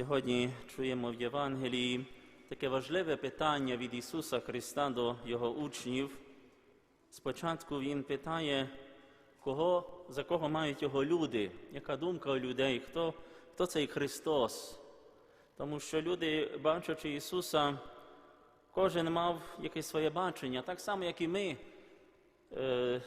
Сьогодні чуємо в Євангелії таке важливе питання від Ісуса Христа до Його учнів. Спочатку Він питає, кого, за кого мають його люди, яка думка у людей, хто, хто цей Христос. Тому що люди, бачачи Ісуса, кожен мав якесь своє бачення, так само, як і ми е,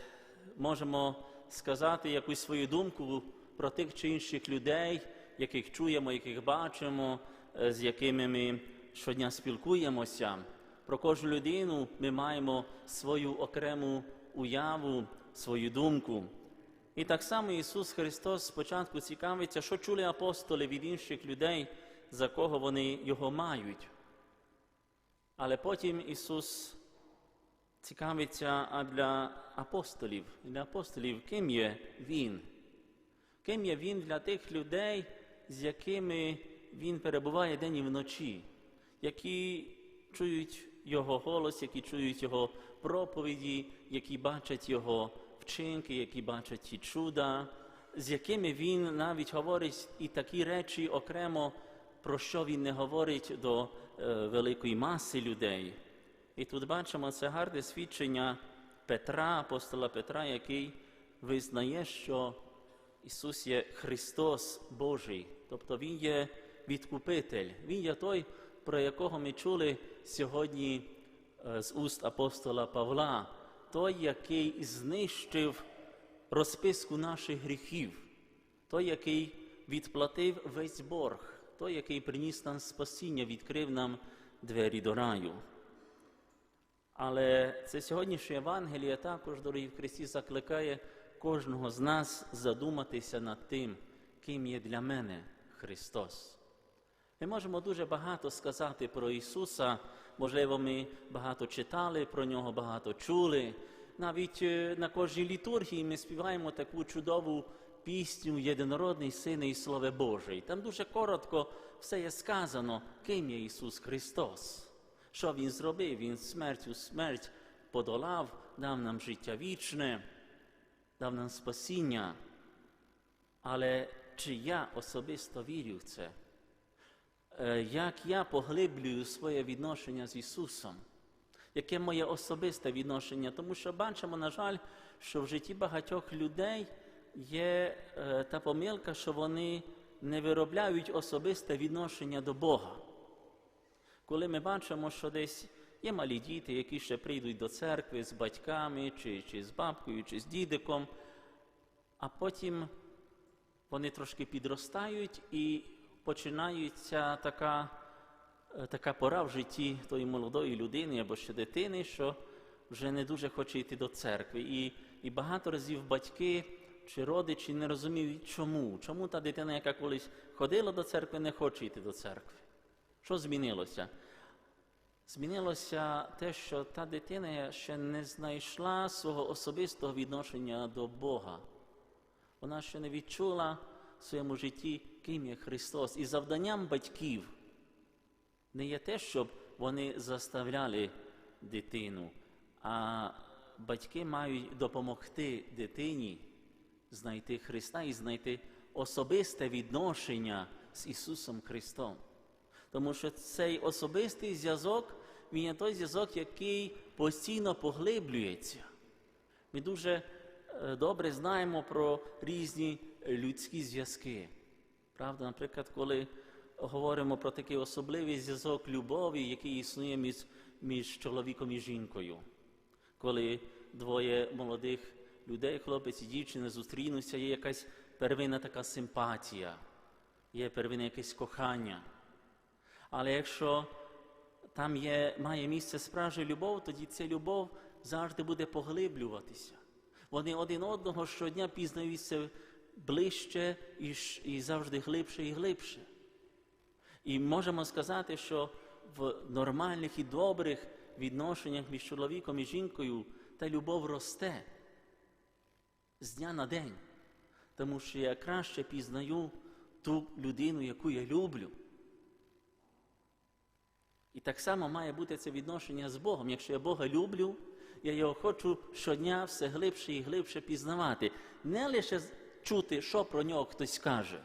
можемо сказати якусь свою думку про тих чи інших людей, яких чуємо, яких бачимо, е, з якими ми щодня спілкуємося. Про кожну людину ми маємо свою окрему уяву, свою думку. І так само Ісус Христос спочатку цікавиться, що чули апостоли від інших людей, за кого вони його мають. Але потім Ісус цікавиться а для апостолів. Для апостолів, ким є Він? Ким є Він для тих людей, з якими Він перебуває день і вночі, які чують Його голос, які чують Його проповіді, які бачать Його вчинки, які бачать ті чуда, з якими Він навіть говорить і такі речі окремо, про що Він не говорить до е, великої маси людей. І тут бачимо це гарне свідчення Петра, апостола Петра, який визнає, що Ісус є Христос Божий, тобто Він є відкупитель, Він є той, про якого ми чули сьогодні е, з уст апостола Павла, той, який знищив розписку наших гріхів, той, який відплатив весь борг, той, який приніс нам спасіння, відкрив нам двері до раю. Але це сьогоднішнє Євангеліє також, дорогі в Христі, закликає кожного з нас задуматися над тим, ким є для мене Христос. Ми можемо дуже багато сказати про Ісуса, можливо, ми багато читали про Нього, багато чули. Навіть е, на кожній літургії ми співаємо таку чудову пісню Єдинородний Син і Слове Божий. Там дуже коротко все є сказано, ким є Ісус Христос. Що Він зробив? Він смертю смерть подолав, дав нам життя вічне, дав нам спасіння. Але чи я особисто вірю в це? Е, Як я поглиблюю своє відношення з Ісусом? Яке моє особисте відношення? Тому що бачимо, на жаль, що в житті багатьох людей є е, та помилка, що вони не виробляють особисте відношення до Бога. Коли ми бачимо, що десь є малі діти, які ще прийдуть до церкви з батьками, чи, чи з бабкою, чи з дідиком, а потім вони трошки підростають і починається така, е, така пора в житті тої молодої людини або ще дитини, що вже не дуже хоче йти до церкви. І, і багато разів батьки чи родичі не розуміють, чому. Чому та дитина, яка колись ходила до церкви, не хоче йти до церкви. Що змінилося? Змінилося те, що та дитина ще не знайшла свого особистого відношення до Бога. Вона ще не відчула в своєму житті, ким є Христос. І завданням батьків не є те, щоб вони заставляли дитину, а батьки мають допомогти дитині знайти Христа і знайти особисте відношення з Ісусом Христом. Тому що цей особистий зв'язок, він є той зв'язок, який постійно поглиблюється. Ми дуже добре знаємо про різні людські зв'язки. Правда, наприклад, коли говоримо про такий особливий зв'язок любові, який існує між, між чоловіком і жінкою, коли двоє молодих людей, хлопець і дівчина, зустрінуться, є якась первинна така симпатія, є первинне якесь кохання. Але якщо там є, має місце справжня любов, тоді ця любов завжди буде поглиблюватися. Вони один одного щодня пізнаються ближче і, і завжди глибше і глибше. І можемо сказати, що в нормальних і добрих відношеннях між чоловіком і жінкою та любов росте з дня на день. Тому що я краще пізнаю ту людину, яку я люблю. І так само має бути це відношення з Богом. Якщо я Бога люблю, я його хочу щодня все глибше і глибше пізнавати. Не лише чути, що про нього хтось каже,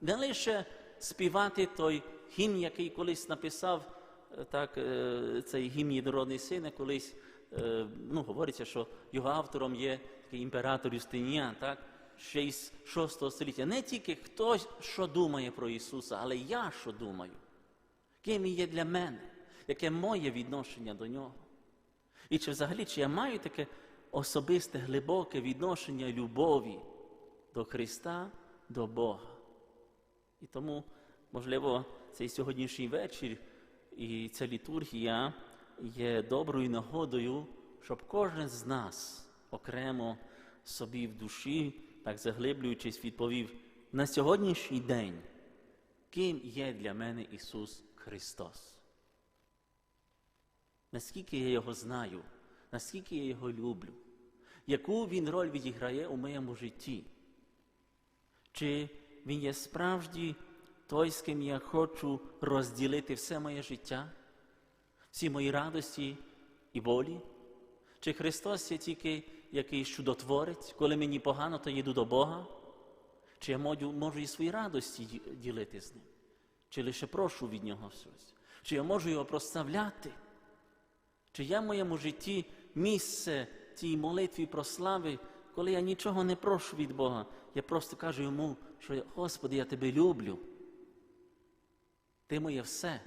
не лише співати той гімн, який колись написав е, так, е, цей гімн єдинородний сина, колись е, ну, говориться, що його автором є такий імператор Юстиніан, так? ще із 6 століття. Не тільки хтось що думає про Ісуса, але я що думаю. Ким є для мене, яке моє відношення до нього. І чи взагалі, чи я маю таке особисте, глибоке відношення любові до Христа, до Бога. І тому, можливо, цей сьогоднішній вечір і ця літургія є доброю нагодою, щоб кожен з нас окремо собі в душі, так заглиблюючись, відповів на сьогоднішній день, ким є для мене Ісус Христос. Наскільки я Його знаю, наскільки я Його люблю, яку Він роль відіграє у моєму житті? Чи Він є справді той, з ким я хочу розділити все моє життя, всі мої радості і болі? Чи Христос є тільки якийсь чудотворець, коли мені погано, то їду до Бога? Чи я можу, можу і свої радості ділити з ним? Чи лише прошу від нього щось? Чи я можу його прославляти? Чи є в моєму житті місце тій молитві про слави, коли я нічого не прошу від Бога, я просто кажу йому, що Господи, я тебе люблю. Ти моє все,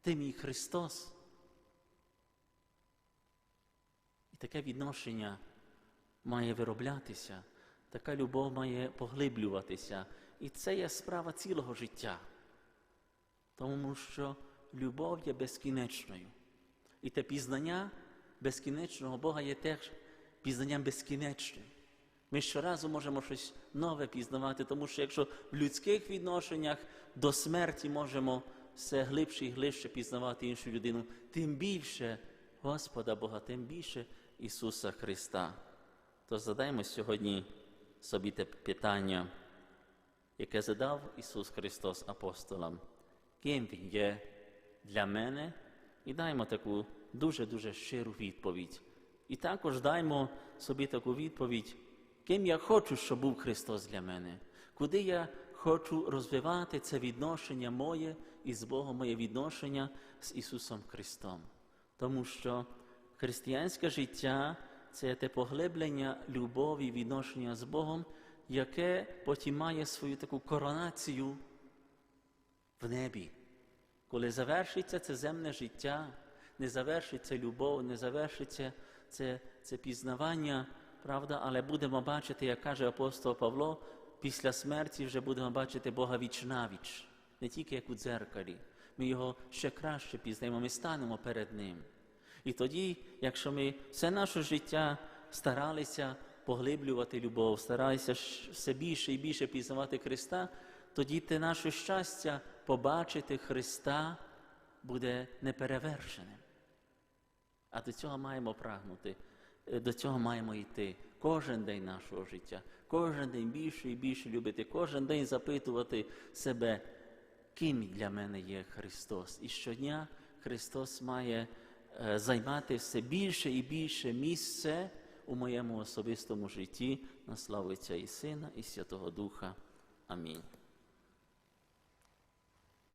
ти мій Христос. І таке відношення має вироблятися, така любов має поглиблюватися. І це є справа цілого життя. Тому що любов є безкінечною. І те пізнання безкінечного Бога є теж пізнанням безкінечним. Ми щоразу можемо щось нове пізнавати, тому що якщо в людських відношеннях до смерті можемо все глибше і глибше пізнавати іншу людину, тим більше Господа Бога, тим більше Ісуса Христа. То задаймо сьогодні собі те питання, яке задав Ісус Христос апостолам. Ким Він є для мене? І даймо таку дуже-дуже щиру відповідь. І також даймо собі таку відповідь, ким я хочу, щоб був Христос для мене, куди я хочу розвивати це відношення моє із Богом, моє відношення з Ісусом Христом. Тому що християнське життя це те поглиблення любові, відношення з Богом, яке потім має свою таку коронацію в небі. Коли завершиться це земне життя, не завершиться любов, не завершиться це, це пізнавання, правда, але будемо бачити, як каже апостол Павло, після смерті вже будемо бачити Бога віч навіч, не тільки як у дзеркалі. Ми його ще краще пізнаємо, ми станемо перед Ним. І тоді, якщо ми все наше життя старалися поглиблювати любов, старалися все більше і більше пізнавати Христа, тоді те наше щастя побачити Христа буде неперевершеним. А до цього маємо прагнути, е, до цього маємо йти кожен день нашого життя, кожен день більше і більше любити, кожен день запитувати себе, ким для мене є Христос. І щодня Христос має е, займати все більше і більше місце у моєму особистому житті на славу і Сина і Святого Духа. Амінь.